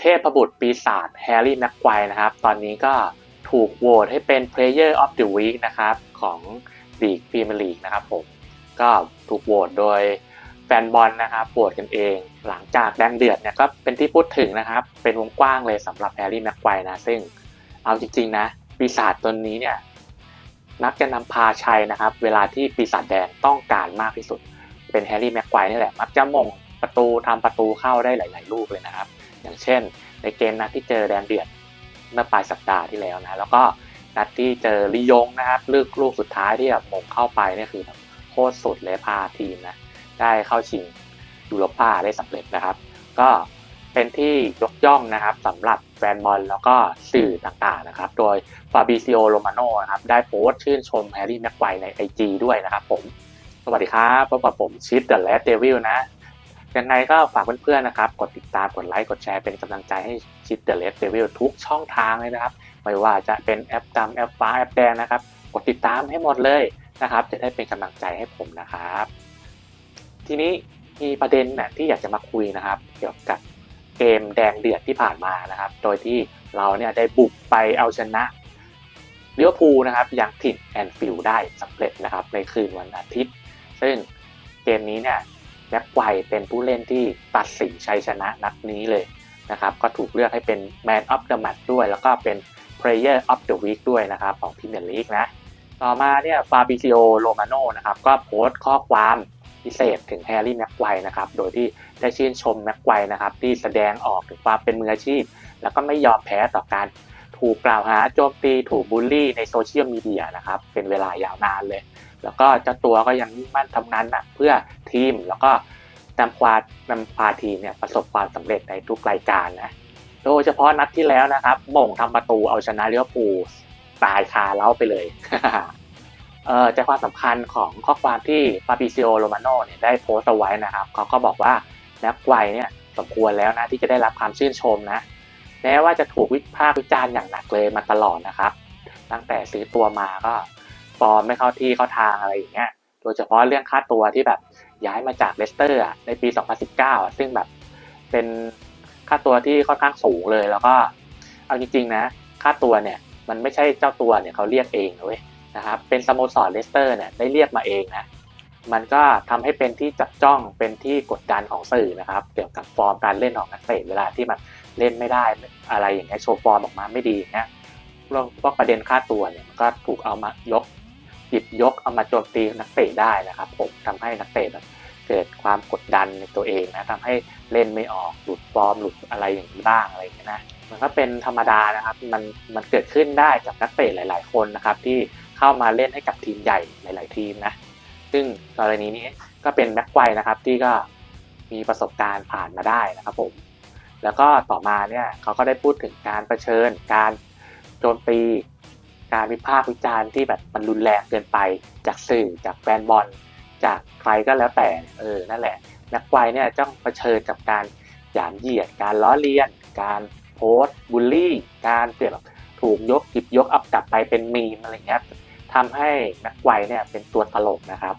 เทพบุตรปีศาจแฮร์รี่แม็กไกวนะครับ ตอนนี้ก็ถูกโหวตให้เป็น Player of the Week นะครับ ของลีกพรีเมียร์ลีกนะครับผม ก็ถูกโหวตโดยแฟนบอลนะครับโหวตกันเอง หลังจากแดงเดือดเนี่ยก็เป็นที่พูดถึงนะครับ เป็นวงกว้างเลยสำหรับแฮร์รี่แม็กไกวนะ ซึ่งเอาจริง ๆ นะ ปีศาจตัวนี้เนี่ยนักจะนำพาชัยนะครับ เวลาที่ปีศาจแดงต้องการมากที่สุด เป็นแฮร์รี่แม็กไกวนี่แหละ มักจะมงประตูทำประตูเข้าได้หลาย ๆ ลูกเลยนะครับ อย่างเช่น ในเกมนัดที่เจอแดนเดือดเมื่อปลายสัปดาห์ที่แล้วนะ แล้วก็นัดที่เจอลิยงนะครับลูกลูกสุดท้ายที่แบบมงเข้าไปนี่คือโคตรสุดเลยพาทีมนะได้เข้าชิงยูโรป้าได้สำเร็จนะครับ ก็เป็นที่ยกย่องนะครับสำหรับแฟนบอลแล้วก็สื่อต่างๆนะครับ โดยฟาบิซิโอโรมาโนนะครับได้โพสต์ชื่นชมแฮร์รี่แม็กไกวใน IG ด้วยนะครับผม สวัสดีครับพบกับผมชิปเดอะแลดเดวิลนะ ยังไงก็ฝากเพื่อนๆนะครับ กดติดตามกดไลค์กดแชร์เป็นกำลังใจให้ชิปเดอะแลดเดวิลทุกช่องทางเลยนะครับ ไม่ว่าจะเป็นแอปดำแอปฟ้าแอปแดงนะครับ กดติดตามให้หมดเลยนะครับ จะได้เป็นกำลังใจให้ผมนะครับ ทีนี้มีประเด็นนะที่อยากจะมาคุยนะครับ เกี่ยวกับเกมแดงเดือดที่ผ่านมานะครับ โดยที่เราเนี่ยได้บุกไปเอาชนะเลี้ยวภูนะครับยังถิ่นแอนฟิลได้สำเร็จนะครับในคืนวันอาทิตย์ ซึ่งเกมนี้เนี่ย แม็กไกวเป็นผู้เล่นที่ตัดสินชัยชนะนัดนี้เลยนะครับก็ถูกเลือกให้เป็น Man of the Match ด้วย แล้วก็เป็น Player of the Week ด้วยนะครับของพรีเมียร์ลีกนะต่อมาเนี่ยฟาบิซิโอโรมาโนนะครับก็โพสต์ข้อความพิเศษถึงแฮร์รี่แม็กไกวนะครับโดยที่ได้ชื่นชมแม็กไกวนะครับที่แสดงออกถึงความเป็นมืออาชีพ แล้วก็ไม่ยอมแพ้ต่อการถูกกล่าวหาโจมตีถูกบูลลี่ในโซเชียลมีเดียนะครับเป็นเวลายาวนานเลย แล้วก็เจ้าตัวก็ยังมุ่งมั่นทำงานหนักเพื่อทีมแล้วก็นำความนำพาทีมเนี่ยประสบความสำเร็จในทุกรายการนะโดยเฉพาะนัดที่แล้วนะครับหม่งทำประตูเอาชนะเลี้ยวปูตายคาเล้าไปเลยเออใจความสำคัญของข้อความที่ฟาบิซิโอโรมาโนเนี่ยได้โพสต์เอาไว้นะครับเขาก็บอกว่าแม็กไกวเนี่ยสมควรแล้วนะที่จะได้รับความชื่นชมนะแม้ว่าจะถูกวิพากษ์วิจารณ์อย่างหนักเลยมาตลอดนะครับ ตั้งแต่ซื้อตัวมาก็ ฟอร์มไม่เข้าที่เข้าทางอะไรอย่างเงี้ย โดยเฉพาะเรื่องค่าตัวที่แบบย้ายมาจากเลสเตอร์อะในปี 2019 ซึ่งแบบเป็นค่าตัวที่ค่อนข้างสูงเลย แล้วก็เอาจริงๆนะ ค่าตัวเนี่ยมันไม่ใช่เจ้าตัวเนี่ยเขาเรียกเองนะเว้ยนะครับ เป็นสโมสรเลสเตอร์เนี่ยได้เรียกมาเองนะ มันก็ทำให้เป็นที่จับจ้องเป็นที่กดดันของสื่อนะครับ เกี่ยวกับฟอร์มการเล่นของนักเตะเวลาที่มันเล่นไม่ได้อะไรอย่างเงี้ยโชว์ฟอร์มออกมาไม่ดีเงี้ยเรื่องพวกประเด็นค่าตัวเนี่ยมันก็ถูกเอามายก หยิบยกเอามาโจมตีนักเตะได้นะครับ ผมทำให้นักเตะแบบเกิดความกดดันในตัวเองนะทำให้เล่นไม่ออกหลุดฟอร์มหลุดอะไรอย่างนี้บ้างอะไรอย่างเงี้ยนะมันก็เป็นธรรมดานะครับมันมันเกิดขึ้นได้กับนักเตะหลาย ๆ คนนะครับ ที่เข้ามาเล่นให้กับทีมใหญ่หลาย ๆ ทีมนะซึ่งกรณีนี้ก็เป็นแม็กไกวนะครับที่ก็มีประสบการณ์ผ่านมาได้นะครับผมแล้วก็ต่อมาเนี่ยเขาก็ได้พูดถึงการเผชิญการโจมตี การวิพากษ์วิจารณ์ที่แบบมันรุนแรงเกินไป จากสื่อจากแฟนบอล จากใครก็แล้วแต่เออนั่นแหละแม็กไกวเนี่ยต้องเผชิญกับการหยามเหยียด การล้อเลียน การโพสต์บูลลี่ การเกิดแบบถูกยกหยิบยกเอากลับไปเป็นมีมอะไรเงี้ยทำให้แม็กไกวเนี่ยเป็นตัวตลกนะครับ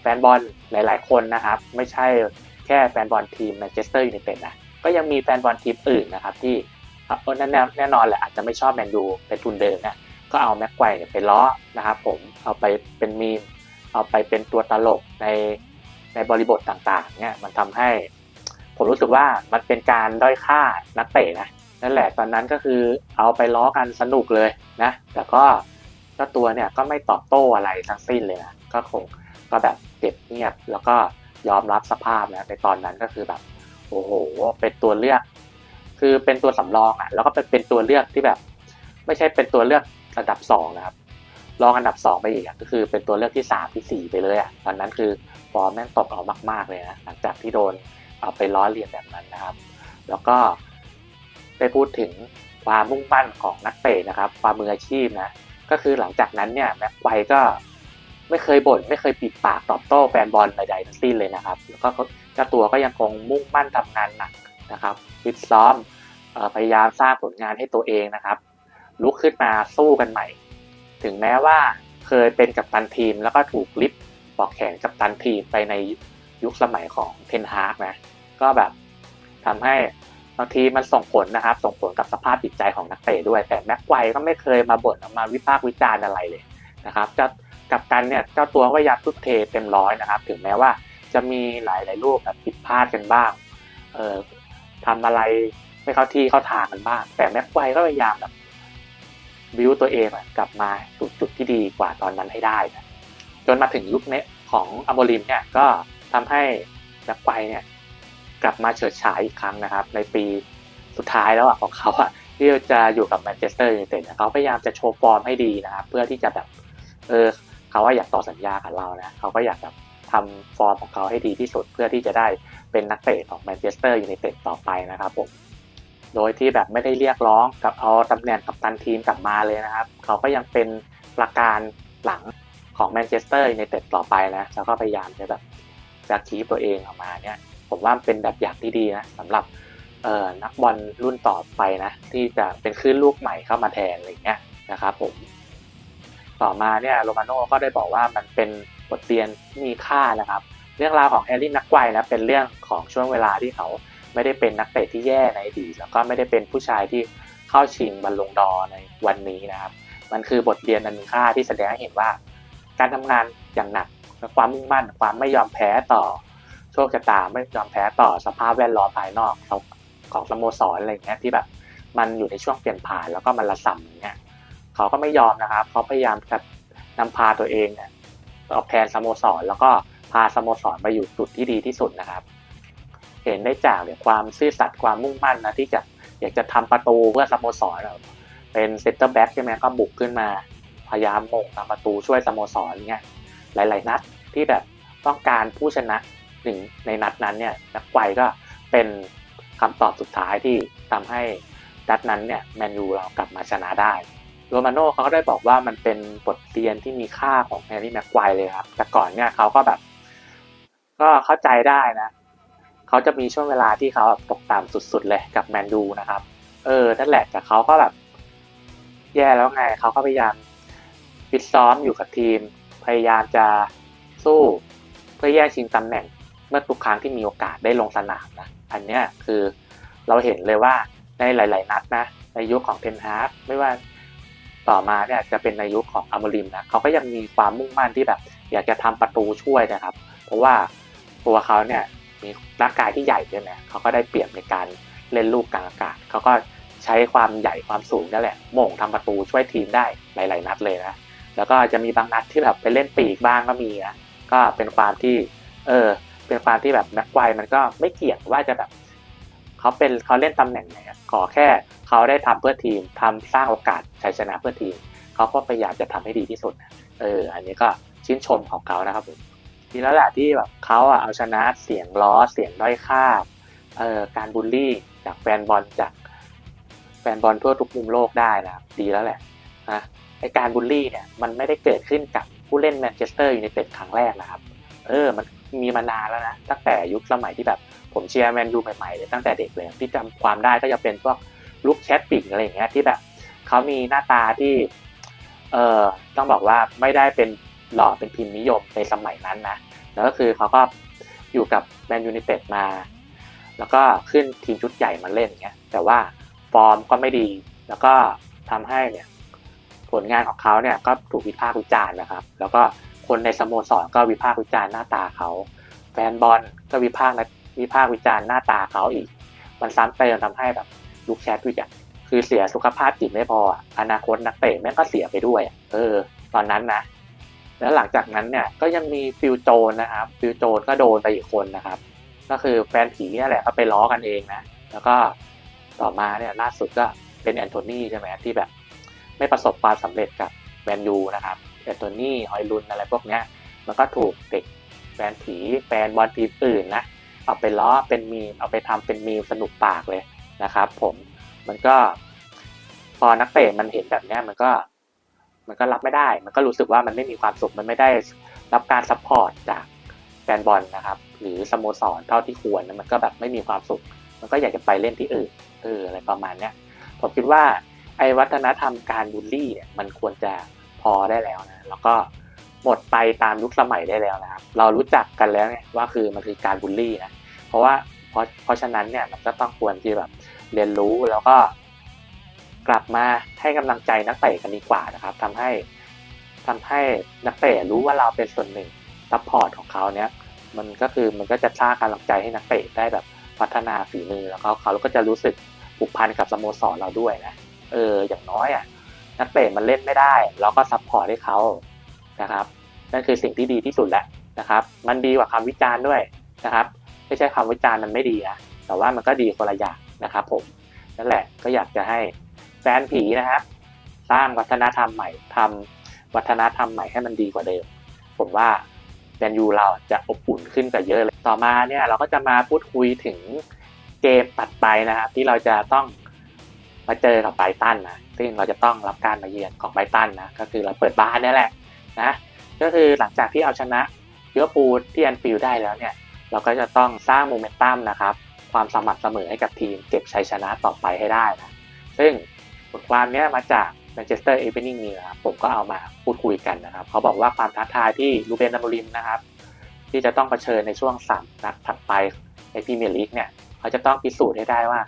แฟนบอลหลาย ๆ คนนะครับ ไม่ใช่แค่แฟนบอลทีมแมนเชสเตอร์ยูไนเต็ดนะก็ยังมีแฟนบอลทีมอื่นนะครับที่ น่แน่แน่นอนแหละอาจจะไม่ชอบแมนยูเป็นทุนเดิมนะก็เอาแม็กไกวเนี่ยไปล้อนะครับผมเอาไปเป็นมีมเอาไปเป็นตัวตลกในในบริบทต่างๆเนี่ยมันทำให้ ผมรู้สึกว่ามันเป็นการด้อยค่านักเตะนะนั่นแหละตอนนั้นก็คือเอาไปล้อกันสนุกเลยนะแต่ก็เจ้าตัวเนี่ยก็ไม่ตอบโต้อะไรทั้งสิ้นเลยนะก็คงก็แบบเก็บเงียบแล้วก็ยอมรับสภาพนะในตอนนั้นก็คือแบบโอ้โห เป็นตัวเลือก คือเป็นตัวสำรองอะแล้วก็เป็นเป็นตัวเลือกที่แบบ ไม่ใช่เป็นตัวเลือกอันดับสองนะครับรองอันดับสองไปอีกอะก็คือเป็นตัวเลือกที่สามที่สี่ไปเลยอะตอนนั้นคือฟอร์มแม่งตกเอามากๆเลยนะหลังจากที่โดนเอาไปล้อเลียนแบบนั้นนะครับ แล้วก็ได้พูดถึงความมุ่งมั่นของนักเตะนะครับ ความมืออาชีพนะก็คือหลังจากนั้นเนี่ยแม็กไกวก็ไม่เคยบ่นไม่เคยปิดปากตอบโต้แฟนบอลใดๆทั้งสิ้นเลยนะครับ แล้วก็เจ้าตัวก็ยังคงมุ่งมั่นทำงานหนักนะครับฟิตซ้อม พยายามสร้างผลงานให้ตัวเองนะครับ ลุกขึ้นมาสู้กันใหม่ ถึงแม้ว่าเคยเป็นกัปตันทีม แล้วก็ถูกลิฟต์ปอกแขนกัปตันทีมไปในยุคสมัยของเทนฮาร์กนะก็แบบทำให้บางทีมันส่งผลนะครับ ส่งผลกับสภาพจิตใจของนักเตะด้วย แต่แม็กไกวก็ไม่เคยมาบ่นออกมาวิพากษ์วิจารณ์อะไรเลยนะครับจะกับกันเนี่ยเจ้าตัวก็พยายามทุ่มเทเต็มร้อยนะครับ ถึงแม้ว่าจะมีหลายๆรูปแบบผิดพลาดกันบ้างเออทำอะไร ไม่เข้าที่เข้าทางกันบ้าง แต่แม็กไวก็พยายามแบบวิวตัวเองกลับมาสู่จุดที่ดีกว่าตอนนั้นให้ได้ จนมาถึงยุคนี้ของอโมริมเนี่ยก็ทำให้แม็กไวเนี่ยกลับมาเฉิดฉายอีกครั้งนะครับ ในปีสุดท้ายแล้วอะของเขาอะที่จะอยู่กับแมนเชสเตอร์ยูไนเต็ดเขาพยายามจะโชว์ฟอร์มให้ดีนะครับ เพื่อที่จะแบบเออเขาว่าอยากต่อสัญญากับเรานะเขาก็อยากแบบทำฟอร์มของเขาให้ดีที่สุดเพื่อที่จะได้เป็นนักเตะของแมนเชสเตอร์ยูไนเต็ดต่อไปนะครับผม โดยที่แบบไม่ได้เรียกร้องกับเอาตำแหน่งกับตันทีมกลับมาเลยนะครับ เขาก็ยังเป็นประการหลังของแมนเชสเตอร์ยูไนเต็ดต่อไปนะ แล้วก็พยายามจะแบบจะคีบตัวเองออกมาเนี่ย ผมว่าเป็นแบบอย่างที่ดีนะสำหรับเอ่อนักบอลรุ่นต่อไปนะ ที่จะเป็นคลื่นลูกใหม่เข้ามาแทนอะไรเงี้ยนะครับผม ต่อมาเนี่ยโรมาโน่ก็ได้บอกว่ามันเป็นบทเรียนมีค่านะครับ เรื่องราวของแฮร์รี่นักไกวนะเป็นเรื่องของช่วงเวลาที่เขา ไม่ได้เป็นนักเตะที่แย่ในอดีตแล้วก็ไม่ได้เป็นผู้ชายที่เข้าชิงบอลลงดอในวันนี้นะครับ มันคือบทเรียนอันมีค่าที่แสดงให้เห็นว่า การทำงานอย่างหนักความมุ่งมั่น ความไม่ยอมแพ้ต่อ โชคชะตาไม่ยอมแพ้ต่อสภาพแวดล้อมภายนอกของสโมสรอะไรเงี้ยที่แบบมันอยู่ในช่วงเปลี่ยนผ่านแล้วก็มันระส่ำอย่างเงี้ยเขาก็ไม่ยอมนะครับเขาพยายามจะนำพาตัวเองเนี่ยตอบแทนสโมสรแล้วก็พาสโมสรไปอยู่จุดที่ดีที่สุดนะครับ เห็นได้จากเนี่ยความซื่อสัตย์ความมุ่งมั่นนะที่จะอยากจะทำประตูเพื่อสโมสรเป็นเซนเตอร์แบ็กใช่ไหมก็บุกขึ้นมาพยายามมงทำประตูช่วยสโมสรเงี้ยหลาย ๆ นัดที่แบบต้องการผู้ชนะหนึ่งในนัดนั้นเนี่ยนักไกวก็เป็นคำตอบสุดท้ายที่ทำให้นัดนั้นเนี่ยแมนยูเรากลับมาชนะได้โรมาโน่เขาก็ได้บอกว่ามันเป็นบทเรียนที่มีค่าของแฮร์รี่แม็กไกวเลยครับแต่ก่อนเนี่ยเขาก็แบบ ก็เข้าใจได้นะ เขาจะมีช่วงเวลาที่เขาตกต่ำสุดๆเลยกับแมนยูนะครับ เออ นั่นแหละแต่เขาก็แบบแย่แล้วไงเขาก็พยายามฟิตซ้อมอยู่กับทีม พยายามจะสู้เพื่อแย่งชิงตำแหน่ง เมื่อทุกครั้งที่มีโอกาสได้ลงสนามนะอันเนี้ยคือเราเห็นเลยว่าในหลาย ๆ นัดนะในยุคของเทนฮาร์ไม่ว่าต่อมาเนี่ยจะเป็นในยุคของอามริมนะเขาก็ยังมีความมุ่งมั่นที่แบบ อยากจะทำประตูช่วยนะครับ เพราะว่าตัวเขาเนี่ย มีร่างกายที่ใหญ่ด้วยนะเขาก็ได้เปรียบในการเล่นลูกกลางอากาศเขาก็ใช้ความใหญ่ความสูงนั่นแหละโมงทำประตูช่วยทีมได้หลาย ๆ นัดเลยนะแล้วก็จะมีบางนัดที่แบบไปเล่นปีกบ้างก็มีนะก็เป็นความที่เออเป็นความที่แบบแม็กไกวมันก็ไม่เกี่ยงว่าจะแบบเขาเป็นเขาเล่นตำแหน่งไหนขอแค่เขาได้ทำเพื่อทีมทำสร้างโอกาสชัยชนะเพื่อทีมเขาก็พยายามจะทำให้ดีที่สุดเอออันนี้ก็ชื่นชมของเขานะครับผม ทีแล้วแหละที่แบบเขาอะเอาชนะเสียงล้อเสียงด้อยค่าเอ่อการบูลลี่จากแฟนบอลจากแฟนบอลทั่วทุกมุมโลกได้นะดีแล้วแหละนะไอการบูลลี่เนี่ยมันไม่ได้เกิดขึ้นกับผู้เล่นแมนเชสเตอร์ยูไนเต็ดครั้งแรกนะครับ เออมันมีมานานแล้วนะตั้งแต่ยุคสมัยที่แบบผมเชียร์แมนยูใหม่ๆเลยตั้งแต่เด็กเลยที่จำความได้ก็จะเป็นพวกลุคแชทปิกอะไรอย่างเงี้ยที่แบบเขามีหน้าตาที่เออต้องบอกว่าไม่ได้เป็น หล่อเป็นพิมพ์นิยมในสมัยนั้นนะ แล้วก็คือเขาก็อยู่กับแมนยูไนเต็ดมา แล้วก็ขึ้นทีมชุดใหญ่มาเล่นอย่างเงี้ย แต่ว่าฟอร์มก็ไม่ดี แล้วก็ทำให้เนี่ยผลงานของเขาเนี่ยก็ถูกวิพากษ์วิจารณ์นะครับ แล้วก็คนในสโมสรก็วิพากษ์วิจารณ์หน้าตาเขา แฟนบอลก็วิพากษ์วิพากษ์วิจารณ์หน้าตาเขาอีก มันซ้ำเติมทำให้แบบลูกแชทวิกอะคือเสียสุขภาพจิตไม่พอ อนาคตนักเตะแม่งก็เสียไปด้วย เออ ตอนนั้นนะ แล้วหลังจากนั้นเนี่ยก็ยังมีฟิลโจนนะครับฟิลโจนก็โดนไปอีกคนนะครับ ก็คือแฟนผีนี่แหละก็ไปล้อกันเองนะแล้วก็ต่อมาเนี่ยล่าสุดก็เป็นแอนโทนีใช่ไหมที่แบบ ไม่ประสบความสำเร็จกับแมนยูนะครับแอนโทนีฮอยลุนอะไรพวกเนี้ยมันก็ถูกเด็กแฟนผีแฟนบอลทีมอื่นนะเอาไปล้อเป็นมีมเอาไปทำเป็นมีมสนุกปากเลยนะครับ ผมมันก็พอนักเตะมันเห็นแบบนี้มันก็ มันก็รับไม่ได้ มันก็รู้สึกว่ามันไม่มีความสุข มันไม่ได้รับการซัพพอร์ตจากแฟนบอลนะครับ หรือสโมสรเท่าที่ควรมันก็แบบไม่มีความสุข มันก็อยากจะไปเล่นที่อื่นเอออะไรประมาณเนี้ยผมคิดว่าไอ้วัฒนธรรมการบูลลี่เนี่ยมันควรจะพอได้แล้วนะแล้วก็หมดไปตามยุคสมัยได้แล้วนะครับ เรารู้จักกันแล้วเนี่ยว่าคือมันคือการบูลลี่นะเพราะว่าเพราะเพราะฉะนั้นเนี่ยมันก็ต้องควรที่แบบเรียนรู้แล้วก็ กลับมาให้กำลังใจนักเตะกันดีกว่านะครับทำให้ทำให้นักเตะรู้ว่าเราเป็นส่วนหนึ่งซัพพอร์ตของเขาเนี้ยมันก็คือมันก็จะสร้างกำลังใจให้นักเตะได้แบบพัฒนาฝีมือแล้วก็เขาก็จะรู้สึกผูกพันกับสโมสรเราด้วยนะเอออย่างน้อยอะนักเตะมันเล่นไม่ได้ เราก็ซัพพอร์ตให้เขานะครับนั่นคือสิ่งที่ดีที่สุดแล้วนะครับ มันดีกว่าคำวิจารณ์ด้วยนะครับ ไม่ใช่คำวิจารณ์มันไม่ดีนะแต่ว่ามันก็ดีคนละอย่างนะครับผมนั่นแหละก็อยากจะให้ แฟนผีนะครับ สร้างวัฒนธรรมใหม่ทำวัฒนธรรมใหม่ให้มันดีกว่าเดิม ผมว่าแมนยูเราจะอบอุ่นขึ้นกว่าเยอะเลย ต่อมาเนี่ยเราก็จะมาพูดคุยถึงเกมตัดไปนะครับ ที่เราจะต้องมาเจอกับไบตันนะซึ่งเราจะต้องรับการมาเยือนของไบตันนะก็คือเราเปิดบ้านนี่แหละนะก็คือหลังจากที่เอาชนะเยอปูลที่แอนฟิลด์ได้แล้วเนี่ยเราก็จะต้องสร้างโมเมนตัมนะครับความสม่ำเสมอให้กับทีมเก็บชัยชนะต่อไปให้ได้นะซึ่ง บทความนี้มาจาก Manchester Evening News นะครับผมก็เอามาพูดคุยกันนะครับ เขาบอกว่าความท้าทายที่ลูเบนนาโมริมนะครับ ที่จะต้องเผชิญในช่วง3นัดถัดไปในพรีเมียร์ลีกเนี่ย เขาจะต้องพิสูจน์ให้ได้ว่า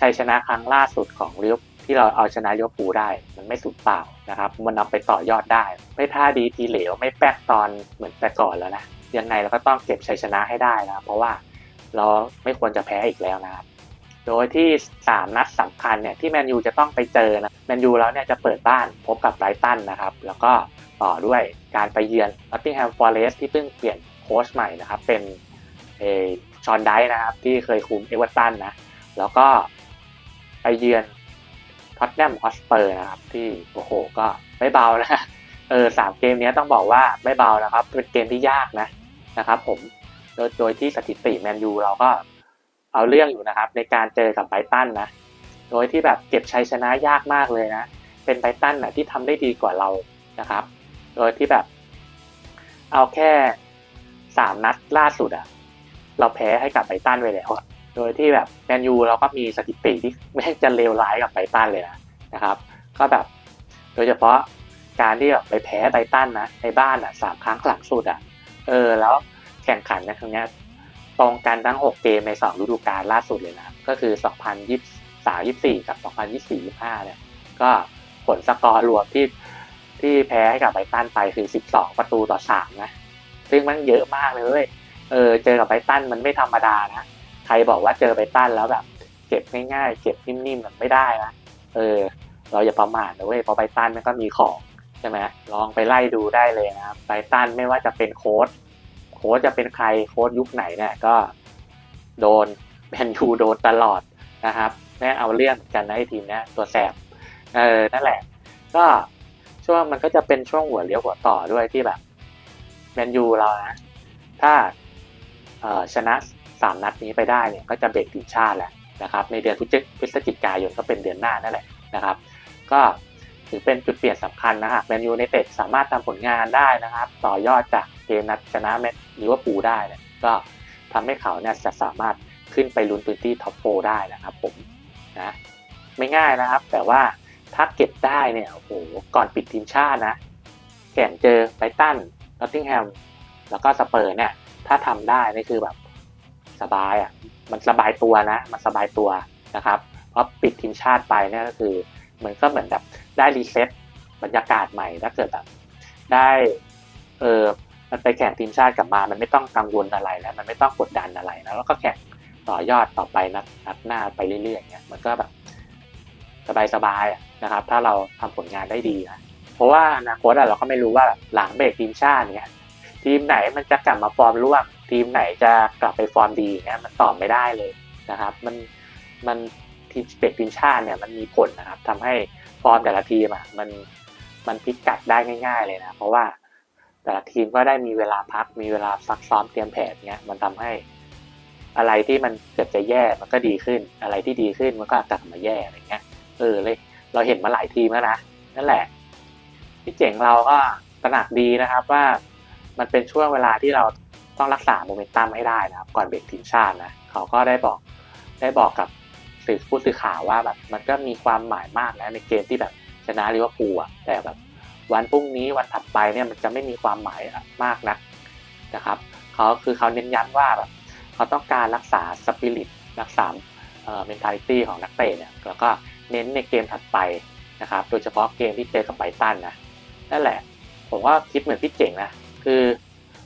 ชัยชนะครั้งล่าสุดของลิเวที่เราเอาชนะลิเวอร์พูลได้ มันไม่สูญเปล่านะครับ มันนำไปต่อยอดได้ ไม่ท่าดีทีเหลวไม่แป๊กตอนเหมือนแต่ก่อนแล้วนะยังไงเราก็ต้องเก็บชัยชนะให้ได้นะเพราะว่าเราไม่ควรจะแพ้อีกแล้วนะครับ โดยที่ 3 นัดสำคัญเนี่ยที่แมนยูจะต้องไปเจอนะแมนยูแล้วเนี่ยจะเปิดบ้านพบกับไบรตันนะครับ แล้วก็ต่อด้วยการไปเยือนนอตติงแฮมฟอร์เรสที่เพิ่งเปลี่ยนโค้ชใหม่นะครับ เป็นเอชอนไดนะครับ ที่เคยคุมเอเวอร์ตันนะ แล้วก็ไปเยือนท็อตแนมฮอสเปอร์นะครับ ที่โอ้โหก็ไม่เบานะเออสามเกมนี้ต้องบอกว่าไม่เบานะครับ เป็นเกมที่ยากนะนะครับ ผมโดยโดยที่สถิติแมนยูเราก็ เอาเรื่องอยู่นะครับ ในการเจอกับไบตันนะ โดยที่แบบเก็บชัยชนะยากมากเลยนะ เป็นไบตันนะที่ทำได้ดีกว่าเรานะครับ โดยที่แบบ เอาแค่สามนัดล่าสุดอะเราแพ้ให้กับไบตันไปแล้วอะโดยที่แบบแมนยูเราก็มีสถิติที่ไม่จะเลวร้ายกับไบตันเลยนะนะครับ ก็แบบ โดยเฉพาะการที่แบบไปแพ้ไบตันนะในบ้านอะสามครั้งหลังสุดอะเออ แล้วแข่งขันในครั้งนี้ ตรงกันทั้ง 6 เกมใน 2 ฤดูกาลล่าสุดเลยนะก็คือ 2023-24 กับ 2024-25 เนี่ย ก็ผลสกอร์รวมที่ที่แพ้ให้กับไบตันไปคือ 12 ประตูต่อ 3 นะ ซึ่งมันเยอะมากเลย เออ เจอกับไบตันมันไม่ธรรมดานะ ใครบอกว่าเจอไบตันแล้วแบบเก็บง่ายๆเก็บนิ่มๆมันไม่ได้นะ เออ เราอย่าประมาทนะเว้ยเพราะไบตันมันก็มีของใช่ไหมลองไปไล่ดูได้เลยนะไบตันไม่ว่าจะเป็นโค้ช ค้ชจะเป็นใครโค้ชยุคไหนเนี่ยก็โดนแมนยูโดนตลอดนะครับแม่เอาเรื่องกันนะไอ้ทีมเนี้ยตัวแสบเออนั่นแหละ ก็ช่วงมันก็จะเป็นช่วงหัวเลี้ยวหัวต่อด้วยที่แบบแมนยูเรานะถ้าชนะสามนัดนี้ไปได้เนี่ยก็จะเบรกทีมชาติแหละนะครับในเดือนพฤศจิกายนก็เป็นเดือนหน้านั่นแหละนะครับ ก็ถือเป็นจุดเปลี่ยนสำคัญนะฮะแมนยูในเต็ดสามารถทำผลงานได้นะครับ ต่อยอดจาก นัดชนะแมนลิเวอร์พูลได้เนี่ยก็ทำให้เขาเนี่ยจะสามารถขึ้นไปลุ้นพื้นที่ท็อปโฟได้นะครับผมนะไม่ง่ายนะครับ แต่ว่าถ้าเก็บได้เนี่ยโอ้โหก่อนปิดทีมชาตินะ แข่งเจอไบรตันนอตติงแฮมแล้วก็สเปอร์เนี่ยถ้าทำได้นี่คือแบบสบายอะมันสบายตัวนะ มันสบายตัวนะครับ เพราะปิดทีมชาติไปเนี่ยก็คือเหมือนก็เหมือนแบบได้รีเซ็ตบรรยากาศใหม่ถ้าเกิดแบบได้เออ มันไปแข่งทีมชาติกลับมา มันไม่ต้องกังวลอะไรแล้ว มันไม่ต้องกดดันอะไรนะแล้วก็แข่งต่อยอดต่อไปนัดนัดหน้าไปเรื่อยๆอย่างเงี้ยมันก็แบบสบายๆนะครับ ถ้าเราทำผลงานได้ดีนะเพราะว่าอนาคตอะเราก็ไม่รู้ว่าหลังเบรกทีมชาติเนี่ยทีมไหนมันจะกลับมาฟอร์มร่วงทีมไหนจะกลับไปฟอร์มดีเงี้ยมันตอบไม่ได้เลยนะครับ มันมันทีมเบรกทีมชาติเนี่ยมันมีผลนะครับทำให้ฟอร์มแต่ละทีมอะมันมันพลิกกลับได้ง่าย ๆเลยนะเพราะว่า แต่ทีมก็ได้มีเวลาพักมีเวลาซักซ้อมเตรียมแผนเงี้ยมันทำให้อะไรที่มันเกิดจะแย่มันก็ดีขึ้น อะไรที่ดีขึ้นมันก็กลับมาแย่อะไรเงี้ยเออเลยเราเห็นมาหลายทีมแล้วนะนั่นแหละที่เจ๋งเราก็ตระหนักดีนะครับว่ามันเป็นช่วงเวลาที่เราต้องรักษาโมเมนตัมให้ได้นะครับ ก่อนเบรกทีมชาตินะเขาก็ได้บอกได้บอกกับสื่อผู้สื่อข่าวว่าแบบมันก็มีความหมายมากนะในเกมที่แบบชนะลิเวอร์พูลอะแต่แบบ วันพรุ่งนี้วันถัดไปเนี่ยมันจะไม่มีความหมายมากนักนะครับเขาคือเขาเน้นย้ำว่าแบบเขาต้องการรักษาสปิริตรักษาเอ่อ mentality ของนักเตะเนี่ยแล้วก็เน้นในเกมถัดไปนะครับโดยเฉพาะเกมที่เจอกับไบตันนะนั่นแหละ ผมว่าคิดเหมือนพี่เจ๋งนะคือ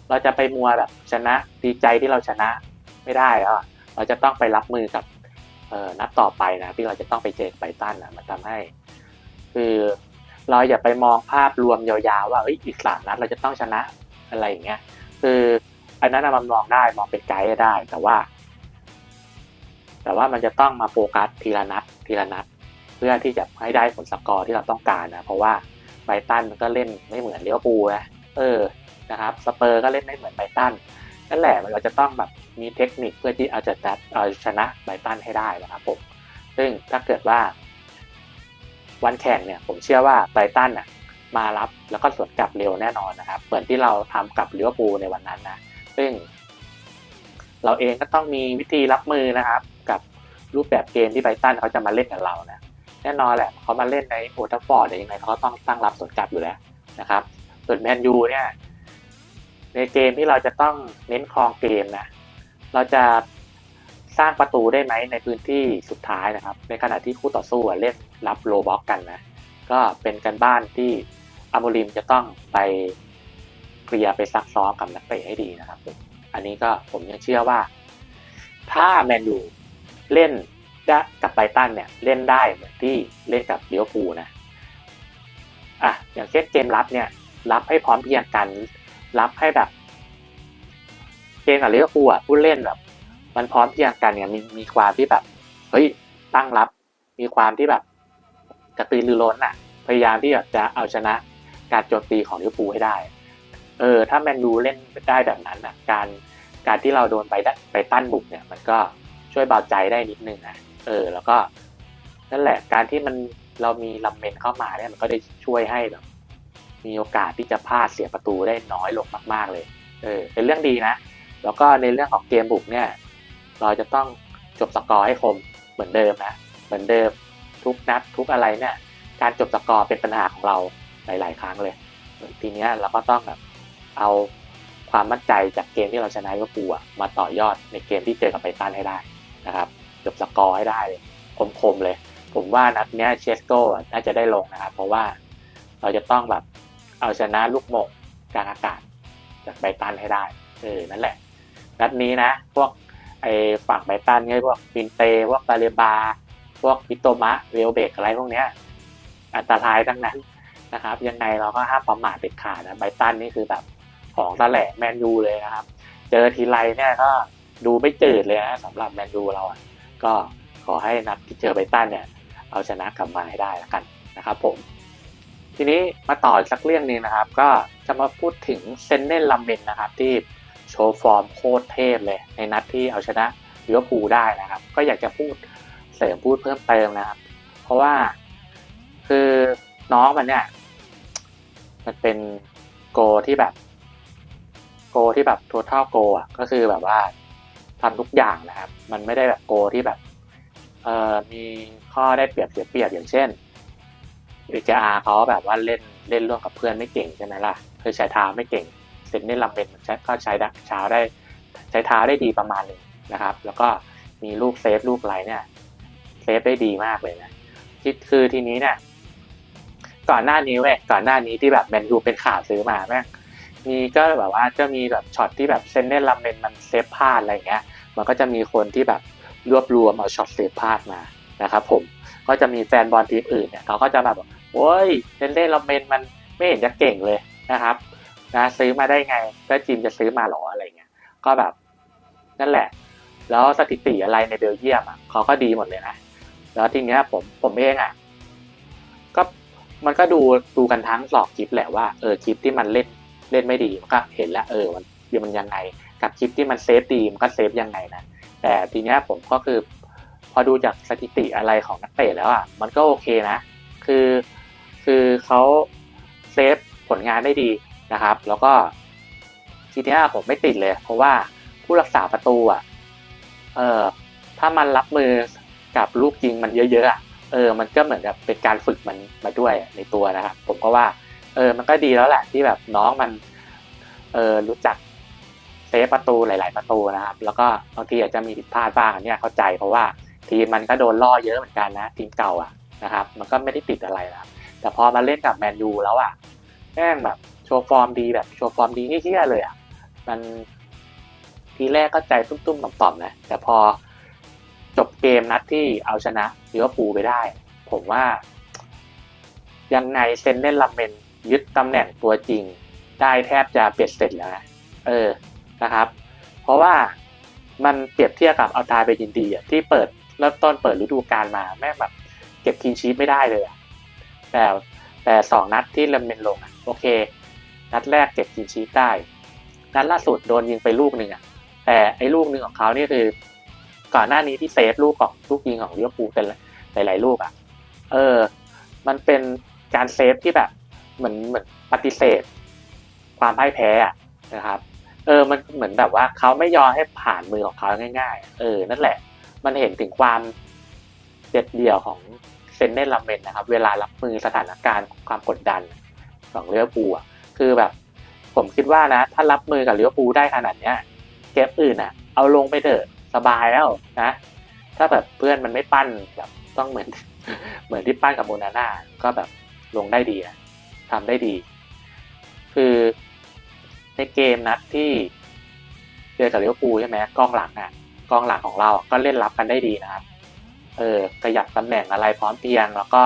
เราจะไปมัวแบบชนะดีใจที่เราชนะไม่ได้แล้วอะเราจะต้องไปรับมือกับเอ่อนัดต่อไปนะที่เราจะต้องไปเจอกับไบตันนะมันทำให้ คือ เราอย่าไปมองภาพรวมยาวๆว่าเอ้ยอีกสามนัดเราจะต้องชนะอะไรอย่างเงี้ยคืออันนั้นมันมองได้มองเป็นไกด์ได้แต่ว่า แต่ว่ามันจะต้องมาโฟกัสทีละนัดทีละนัด เพื่อที่จะให้ได้ผลสกอร์ที่เราต้องการนะเพราะว่าไบตันมันก็เล่นไม่เหมือนเลี้ยวปูนะเออนะครับสเปอร์ก็เล่นไม่เหมือนไบตันนั่นแหละเราจะต้องแบบมีเทคนิคเพื่อที่เอาจะจัดเอาชนะไบตันให้ได้นะครับผมซึ่งถ้าเกิดว่า วันแข่งเนี่ยผมเชื่อว่าไบตันน่ะมารับแล้วก็สวนกลับเร็วแน่นอนนะครับเหมือนที่เราทำกับลิเวอร์พูลในวันนั้นนะซึ่ง เราเองก็ต้องมีวิธีรับมือนะครับ กับรูปแบบเกมที่ไบตันเขาจะมาเล่นกับเรานะแน่นอนแหละเขามาเล่นในโอทัฟฟอร์ดยังไงเขาก็ต้องตั้งรับสวนกลับอยู่แล้วนะครับ ส่วนแมนยูเนี่ยในเกมที่เราจะต้องเน้นครองเกมนะเราจะ สร้างประตูได้ไหมในพื้นที่สุดท้ายนะครับ ในขณะที่คู่ต่อสู้เล่นรับโลบ็อกกันนะ ก็เป็นการบ้านที่อาโมริมจะต้องไปเคลียร์ไปซักซ้อมกับนักเตะให้ดีนะครับ อันนี้ก็ผมยังเชื่อว่า ถ้าแมนยูเล่นได้กับไบตันเนี่ยเล่นได้เหมือนที่เล่นกับเลี้ยวภูนะอะอย่างเช่นเกมรับเนี่ยรับให้พร้อมเพรียงกัน รับให้แบบ เกมกับลิเวปูอะผู้เล่นแบบ มันพร้อมเพรียงกันเนี่ยมีมีความที่แบบเฮ้ยตั้งรับ มีความที่แบบกระตือรือร้นอะพยายามที่จะเอาชนะการโจมตีของลิเวอร์พูลให้ได้ เออ ถ้าแมนยูเล่นได้แบบนั้นอะการการที่เราโดนไปไปตั้นบุกเนี่ย มันก็ช่วยเบาใจได้นิดนึงนะเออ แล้วก็นั่นแหละการที่มันเรามีลัมเมนเข้ามาเนี่ยมันก็ได้ช่วยให้แบบมีโอกาสที่จะพลาดเสียประตูได้น้อยลงมาก ๆเลย เออ เป็นเรื่องดีนะ แล้วก็ในเรื่องของเกมบุกเนี่ย เราจะต้องจบสกอร์ให้คมเหมือนเดิมนะเหมือนเดิมทุกนัดทุกอะไรเนี่ยการจบสกอร์เป็นปัญหาของเราหลาย ๆ ครั้งเลย ทีเนี้ยเราก็ต้องแบบเอาความมั่นใจจากเกมที่เราชนะลิเวอร์พูอะมาต่อยอดในเกมที่เจอกับไบตันให้ได้นะครับจบสกอร์ให้ได้เลยคมๆเลย ผมว่านัดเนี้ยเชสโก้อะน่าจะได้ลงนะครับเพราะว่าเราจะต้องแบบเอาชนะลูกโมงกลางอากาศจากไบตันให้ได้เออนั่นแหละ นัดนี้นะ พวก ไอ้ฝั่งไบตันเนี่ยพวกปินเตพวกบาเลบา พวกพิโตมะเวลเบกอะไรพวกเนี้ยอันตรายทั้งนั้นนะครับ ยังไงเราก็ห้ามประมาทเด็ดขาดนะไบตันนี่คือแบบของตะแหลกแมนยูเลยนะครับ เจอทีไรเนี่ยก็ดูไม่จืดเลยนะสำหรับแมนยูเราอะก็ขอให้นัดที่เจอไบตันเนี่ย เอาชนะกลับมาให้ได้แล้วกันนะครับผม ทีนี้มาต่อสักเรื่องหนึงนะครับ ก็จะมาพูดถึงเซนเนนลัมเบนนะครับที่ โชว์ฟอร์มโคตรเทพเลย ในนัดที่เอาชนะลิเวอร์พูลได้นะครับ ก็อยากจะพูดเสริมพูดเพิ่มเติมนะครับ เพราะว่าคือน้องมันเนี่ย มันเป็นโกที่แบบ โกที่แบบ total โกอะก็คือแบบว่าทำทุกอย่างนะครับ มันไม่ได้แบบโกที่แบบเอ่อมีข้อได้เปรียบเสียเปรียบอย่างเช่นเอจอาเขาแบบว่าเล่นเล่นร่วมกับเพื่อนไม่เก่งใช่ไหมล่ะคือใช้เท้าไม่เก่ง นเน่ลำเป็นใช้ก็ใช้เช้าได้ใช้เท้าได้ดีประมาณหนึ่งนะครับ แล้วก็มีลูกเซฟลูกอะไรเนี่ยเซฟได้ดีมากเลยนะที่คือทีนี้เนี่ยก่อนหน้านี้เว้ยก่อนหน้านี้ที่แบบแมนยูเป็นข่าวซื้อมาแม่งมีก็แบบว่าจะมีแบบช็อตที่แบบเซนเน่ลำเป็นมันเซฟพลาดอะไรเงี้ย มันก็จะมีคนที่แบบรวบรวมเอาช็อตเซฟพลาดมานะครับผมก็จะมีแฟนบอลทีมอื่นเนี่ยเขาก็จะแบบโอ้ยเซนเน่ลำเป็นมันไม่เห็นจะเก่งเลยนะครับ นะซื้อมาได้ไงก็จีมจะซื้อมาหรออะไรเงี้ยก็แบบนั่นแหละ แล้วสถิติอะไรในเบลเยียมอะเขาก็ดีหมดเลยนะแล้วทีเนี้ยผมผมเองอะก็มันก็ดูดูกันทั้งสองคลิปแหละว่าเออคลิปที่มันเล่นเล่นไม่ดีก็เห็นแล้วเออมันมันยังไง กับคลิปที่มันเซฟดีมันก็เซฟยังไงนะแต่ทีเนี้ยผมก็คือ พอดูจากสถิติอะไรของนักเตะแล้วอะมันก็โอเคนะ คือคือเขาเซฟผลงานได้ดี นะครับ แล้วก็ทีเนี้ยผมไม่ติดเลย เพราะว่าผู้รักษาประตูอะเออถ้ามันรับมือกับลูกยิงมันเยอะๆอะเออ มันก็เหมือนกับเป็นการฝึกมันมาด้วยในตัวนะครับ ผมก็ว่า เออ มันก็ดีแล้วแหละที่แบบน้องมัน เออรู้จักเซฟประตูหลาย ๆ ประตูนะครับ แล้วก็บางทีอาจจะมีผิดพลาดบ้างอันเนี้ยเข้าใจเพราะว่าทีมมันก็โดนล่อเยอะเหมือนกันนะทีมเก่าอะนะครับ มันก็ไม่ได้ติดอะไรนะแต่พอมาเล่นกับแมนยูแล้วอะแม่งแบบ โชว์ฟอร์มดีแบบโชว์ฟอร์มดีเที่ยๆเลยอะมันทีแรกก็ใจตุ้มๆต่อมๆนะแต่พอจบเกมนัดที่เอาชนะลิเวอร์พูลไปได้ ผมว่า ยังไงเซนเน่นลัมเมนยึดตำแหน่งตัวจริง ได้แทบจะเบ็ดเสร็จแล้วนะเออนะครับ เพราะว่ามันเปรียบเทียบกับเอาตาไปยินดีอะที่เปิดเริ่มต้นเปิดฤดูกาลมาแม่แบบเก็บคีนชีตไม่ได้เลยอะแต่แต่สองนัดที่ลัมเมนลงอะโอเค นัดแรกเก็บคีนชีตได้นัดล่าสุดโดนยิงไปลูกหนึ่งอะ แต่ไอ้ลูกหนึ่งของเขานี่คือ ก่อนหน้านี้ที่เซฟลูกของลูกยิงของลิเวอร์พูลเป็นหลาย ๆ ลูกอะ เออ มันเป็นการเซฟที่แบบ เหมือนเหมือนปฏิเสธ ความพ่ายแพ้อะนะครับ เออ มันเหมือนแบบว่าเขาไม่ยอมให้ผ่านมือของเขาง่าย ๆ เออ นั่นแหละ มันเห็นถึงความเด็ดเดี่ยวของเซนเนนลัมเมนนะครับ เวลารับมือสถานการณ์ความกดดันของเลี้ยวปูอะ คือแบบ ผมคิดว่านะ ถ้ารับมือกับเลี้ยวปูลได้ขนาดเนี้ยเกมอื่นอะ เอาลงไปเถอะสบายแล้วนะ ถ้าแบบเพื่อนมันไม่ปั้นแบบต้องเหมือน เหมือนที่ปั้นกับโมนาน่าก็แบบลงได้ดีอะทำได้ดี คือในเกมนัดที่เจอกับลิเวอร์พูลใช่ไหมกองหลังอะกองหลังของเราก็เล่นรับกันได้ดีนะครับ เออขยับตำแหน่งอะไรพร้อมเพรียง แล้วก็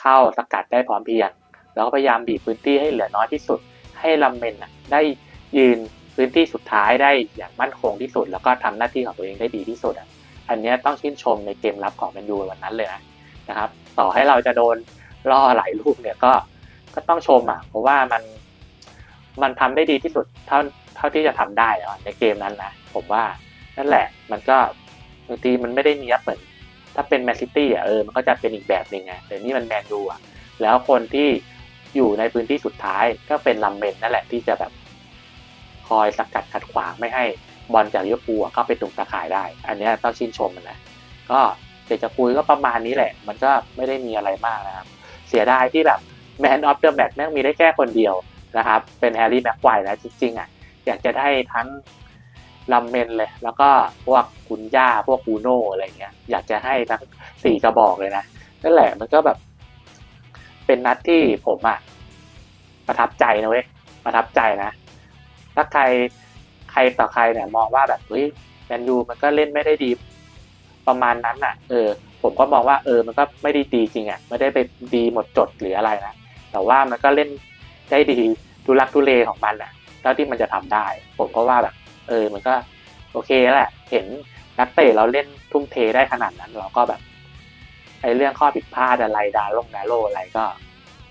เข้าสกัดได้พร้อมเพรียง แล้วก็พยายามบีบพื้นที่ให้เหลือน้อยที่สุด ให้ลัมเมนอะได้ยืนพื้นที่สุดท้ายได้อย่างมั่นคงที่สุด แล้วก็ทำหน้าที่ของตัวเองได้ดีที่สุดอะอันเนี้ยต้องชื่นชมในเกมรับของแมนยูวันนั้นเลยนะนะครับ ต่อให้เราจะโดนล่อหลายลูกเนี่ยก็ก็ต้องชมอะเพราะว่ามันมันทำได้ดีที่สุดเท่าเท่าที่จะทำได้อะในเกมนั้นนะผมว่านั่นแหละมันก็บางทีมันไม่ได้มียับเหมือนถ้าเป็นแมนซิตี้อะเออมันก็จะเป็นอีกแบบหนึ่งไงแต่นี่มันแมนยูอะแล้วคนที่ อยู่ในพื้นที่สุดท้ายก็เป็นลัมเมนนั่นแหละที่จะแบบ คอยสกัดขัดขวางไม่ให้บอลจากลิเวอร์พูลเข้าไปตรงตะข่ายได้ อันนี้ต้องชื่นชมมันนะ ก็เจจะคุยก็ประมาณนี้แหละ มันก็ไม่ได้มีอะไรมากนะครับ เสียดายที่แบบแมนออฟเดอะแมตช์แม่งมีได้แค่คนเดียวนะครับ เป็นแฮร์รี่แม็กไกว์นะจริงๆอะอยากจะได้ทั้งลัมเมนเลย แล้วก็พวกคุณย่าพวกบูโน่อะไรเงี้ย อยากจะให้ทั้งสี่กระบอกเลยนะ นั่นแหละมันก็แบบ เป็นนัดที่ผมอะประทับใจนะเว้ยประทับใจนะ ถ้าใครใครต่อใครเนี่ยมองว่าแบบเฮ้ยแมนยูมันก็เล่นไม่ได้ดีประมาณนั้นอะเออ ผมก็มองว่าเออมันก็ไม่ได้ดีจริงอะไม่ได้ไปดีหมดจดหรืออะไรนะแต่ว่ามันก็เล่นได้ดีทุลักทุเลของมันอะเท่าที่มันจะทำได้ ผมก็ว่าแบบ เออ มันก็โอเคแหละ เห็นนักเตะเราเล่นทุ่มเทได้ขนาดนั้น เราก็แบบ ไอ้เรื่องข้อผิดพลาดอะไรดาลงดาโลอะไรก็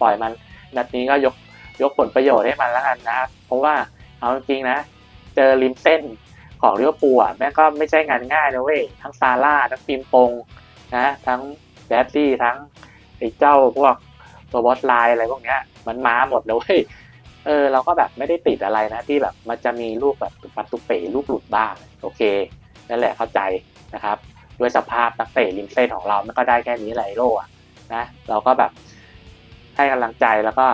ปล่อยมันนัดนี้ก็ยกยกผลประโยชน์ให้มันแล้วกันนะ เพราะว่าเอาจริงนะ เจอริมเส้นของลิเวอร์พูลอะแม่ก็ไม่ใช่งานง่ายนะเว้ยทั้งซาร่าทั้งฟิมปงนะทั้งแบดดี้ทั้งไอ้เจ้าพวกตัวบอสไลน์อะไรพวกเนี้ย มันมาหมดเลยเว้ยเออเราก็แบบไม่ได้ติดอะไรนะ ที่แบบมันจะมีลูกแบบปัตตุเป๋ลูกหลุดบ้าง โอเค นั่นแหละเข้าใจนะครับ ด้วยสภาพนักเตะริมเส้นของเรามันก็ได้แค่นี้แหละไอโลอะนะเราก็แบบให้กำลังใจแล้วก็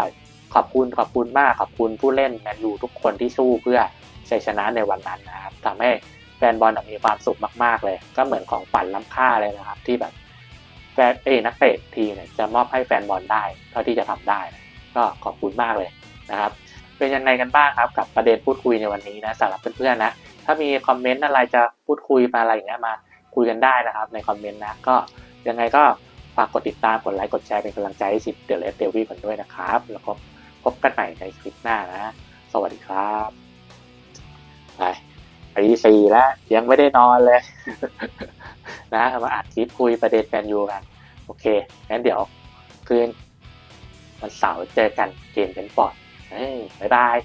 ขอบคุณขอบคุณมากขอบคุณผู้เล่นแมนยูทุกคนที่สู้เพื่อชัยชนะในวันนั้นนะครับทำให้แฟนบอลมีความสุขมาก ๆ เลย ก็เหมือนของปั่นล้ำค่าเลยนะครับ ที่แบบแฟนเอยนักเตะทีเนี่ยจะมอบให้แฟนบอลได้ เท่าที่จะทำได้ ก็ขอบคุณมากเลยนะครับ เป็นยังไงกันบ้างครับกับประเด็นพูดคุยในวันนี้นะสำหรับเพื่อนๆนะ ถ้ามีคอมเมนต์อะไรจะพูดคุยมาอะไรอย่างเงี้ยมา คุยกันได้นะครับในคอมเมนต์นะก็ยังไงก็ฝากกดติดตามกดไลค์กดแชร์เป็นกำลังใจให้สิบเดลเลสเดวี่กันด้วยนะครับ แล้วก็พบกันใหม่ในคลิปหน้านะ สวัสดีครับไปตีสี่แล้วยังไม่ได้นอนเลย นะมาอัดคลิปคุยประเด็นแมนยูกัน โอเคงั้นเดี๋ยวคืนวันเสาร์เจอกันเกมเป็นปอดบ๊ายบาย